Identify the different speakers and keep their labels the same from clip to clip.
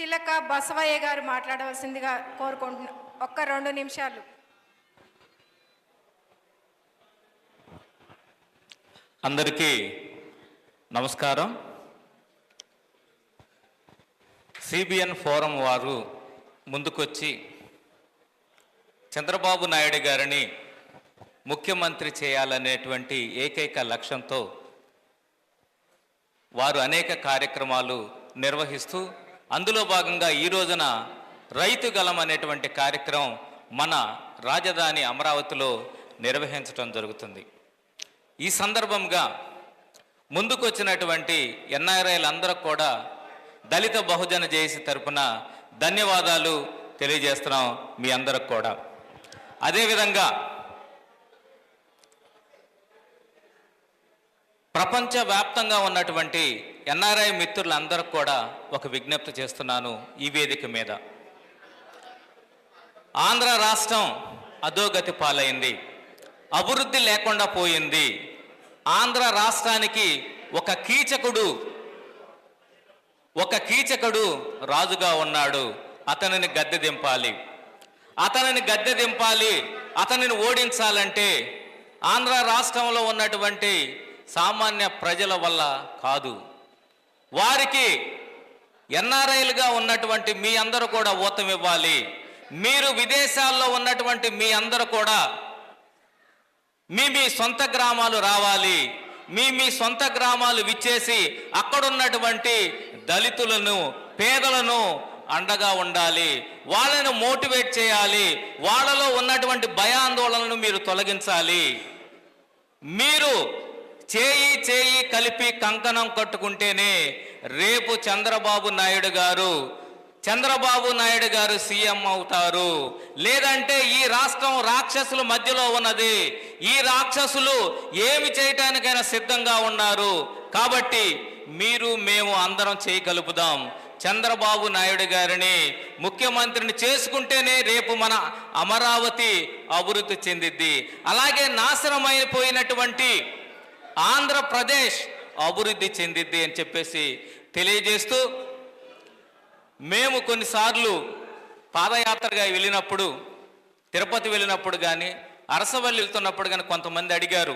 Speaker 1: చిలక బసవయ్య గారు మాట్లాడవలసిందిగా కోరుకుంటున్నా ఒక్క రెండు నిమిషాలు.
Speaker 2: అందరికీ నమస్కారం. సిబిఎన్ ఫోరం వారు ముందుకొచ్చి చంద్రబాబు నాయుడు గారిని ముఖ్యమంత్రి చేయాలనేటువంటి ఏకైక లక్ష్యంతో వారు అనేక కార్యక్రమాలు నిర్వహిస్తూ అందులో భాగంగా ఈ రోజున రైతు గలం అనేటువంటి కార్యక్రమం మన రాజధాని అమరావతిలో నిర్వహించడం జరుగుతుంది. ఈ సందర్భంగా ముందుకొచ్చినటువంటి ఎన్ఆర్ఐలందరూ కూడా దళిత బహుజన జేసి తరపున ధన్యవాదాలు తెలియజేస్తున్నాం మీ అందరికి కూడా. అదేవిధంగా ప్రపంచవ్యాప్తంగా ఉన్నటువంటి ఎన్ఆర్ఐ మిత్రులందరికీ కూడా ఒక విజ్ఞప్తి చేస్తున్నాను ఈ వేదిక మీద. ఆంధ్ర రాష్ట్రం అధోగతి పాలైంది. అభివృద్ధి లేకుండా పోయింది. ఆంధ్ర రాష్ట్రానికి ఒక కీచకుడు ఒక కీచకుడు రాజుగా ఉన్నాడు. అతనిని గద్దె దింపాలి. అతనిని గద్దె దింపాలి అతనిని ఓడించాలంటే ఆంధ్ర రాష్ట్రంలో ఉన్నటువంటి సామాన్య ప్రజల వల్ల కాదు. వారికి ఎన్ఆర్ఐలుగా ఉన్నటువంటి మీ అందరూ కూడా ఊతం ఇవ్వాలి. మీరు విదేశాల్లో ఉన్నటువంటి మీ అందరూ కూడా మీ మీ సొంత గ్రామాలు రావాలి. మీ మీ సొంత గ్రామాలు విచ్చేసి అక్కడున్నటువంటి దళితులను పేదలను అండగా ఉండాలి. వాళ్ళను మోటివేట్ చేయాలి. వాళ్ళలో ఉన్నటువంటి భయాందోళనను మీరు తొలగించాలి. మీరు చేయి చేయి కలిపి కంకణం కట్టుకుంటేనే రేపు చంద్రబాబు నాయుడు గారు చంద్రబాబు నాయుడు గారు సీఎం అవుతారు. లేదంటే ఈ రాష్ట్రం రాక్షసుల మధ్యలో ఉన్నది. ఈ రాక్షసులు ఏమి చేయటానికైనా సిద్ధంగా ఉన్నారు. కాబట్టి మీరు మేము అందరం చేయగలుపుదాం. చంద్రబాబు నాయుడు గారిని ముఖ్యమంత్రిని చేసుకుంటేనే రేపు మన అమరావతి అభివృద్ధి చెందిద్ది. అలాగే నాశనమైపోయినటువంటి ఆంధ్రప్రదేశ్ అభివృద్ధి చెందిద్ది అని చెప్పేసి తెలియజేస్తూ మేము కొన్నిసార్లు పాదయాత్రగా వెళ్ళినప్పుడు తిరుపతి వెళ్ళినప్పుడు కానీ అరసవల్లి వెళ్తున్నప్పుడు కానీ కొంతమంది అడిగారు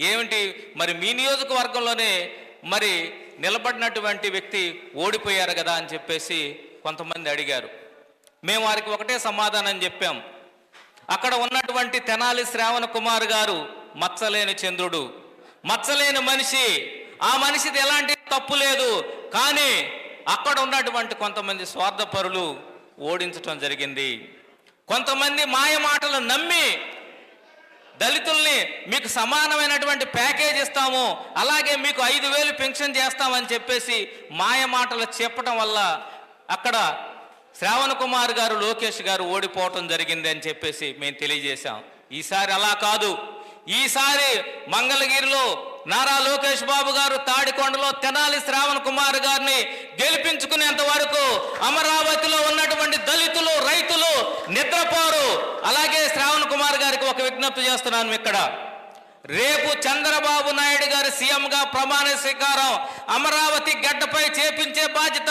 Speaker 2: ఏమిటి మరి మీ నియోజకవర్గంలోనే మరి నిలబడినటువంటి వ్యక్తి ఓడిపోయారు కదా? అని చెప్పేసి కొంతమంది అడిగారు. మేము వారికి ఒకటే సమాధానం చెప్పాం. అక్కడ ఉన్నటువంటి తెనాలి శ్రావణ కుమార్ గారు మచ్చలేని చంద్రుడు. మచ్చలేని మనిషి. ఆ మనిషిది ఎలాంటి తప్పు లేదు. కానీ అక్కడ ఉన్నటువంటి కొంతమంది స్వార్థపరులు ఓడించటం జరిగింది. కొంతమంది మాయ మాటలు నమ్మి దళితుల్ని మీకు సమానమైనటువంటి ప్యాకేజ్ ఇస్తాము. అలాగే మీకు ఐదు వేలు పెన్షన్ చేస్తామని చెప్పేసి మాయ మాటలు చెప్పడం వల్ల అక్కడ శ్రావణ్ కుమార్ గారు లోకేష్ గారు ఓడిపోవటం జరిగింది అని చెప్పేసి మేము తెలియజేశాం. ఈసారి అలా కాదు. ఈసారి మంగళగిరిలో నారా లోకేష్ బాబు గారు తాడికొండలో తెనాలి శ్రావణ్ కుమార్ గారిని గెలిపించుకునేంత వరకు అమరావతిలో ఉన్నటువంటి దళితులు రైతులు నిద్రపోరు. అలాగే శ్రావణ్ కుమార్ గారికి ఒక విజ్ఞప్తి చేస్తున్నాను ఇక్కడ. రేపు చంద్రబాబు నాయుడు గారి సీఎంగా ప్రమాణ స్వీకారం అమరావతి గడ్డపై చేపించే బాధ్యత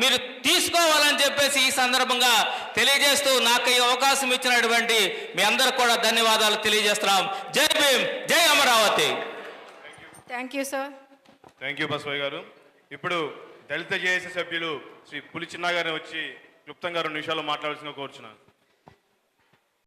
Speaker 2: మీరు తీసుకోవాలని చెప్పేసి ఈ సందర్భంగా తెలియజేస్తూ నాకు ఈ అవకాశం ఇచ్చినటువంటి మీ అందరికి కూడా ధన్యవాదాలు తెలియజేస్తున్నాం. జై భీమ్ జై Amaravati.
Speaker 1: Thank you sir
Speaker 3: thank you Basavayya గారు. ఇప్పుడు దళిత జేఏసీ సభ్యులు శ్రీ పులి చిన్న గారిని వచ్చి క్లుప్తంగా రెండు నిమిషాలు మాట్లాడాల్సిందిగా కోరుచున్నాను.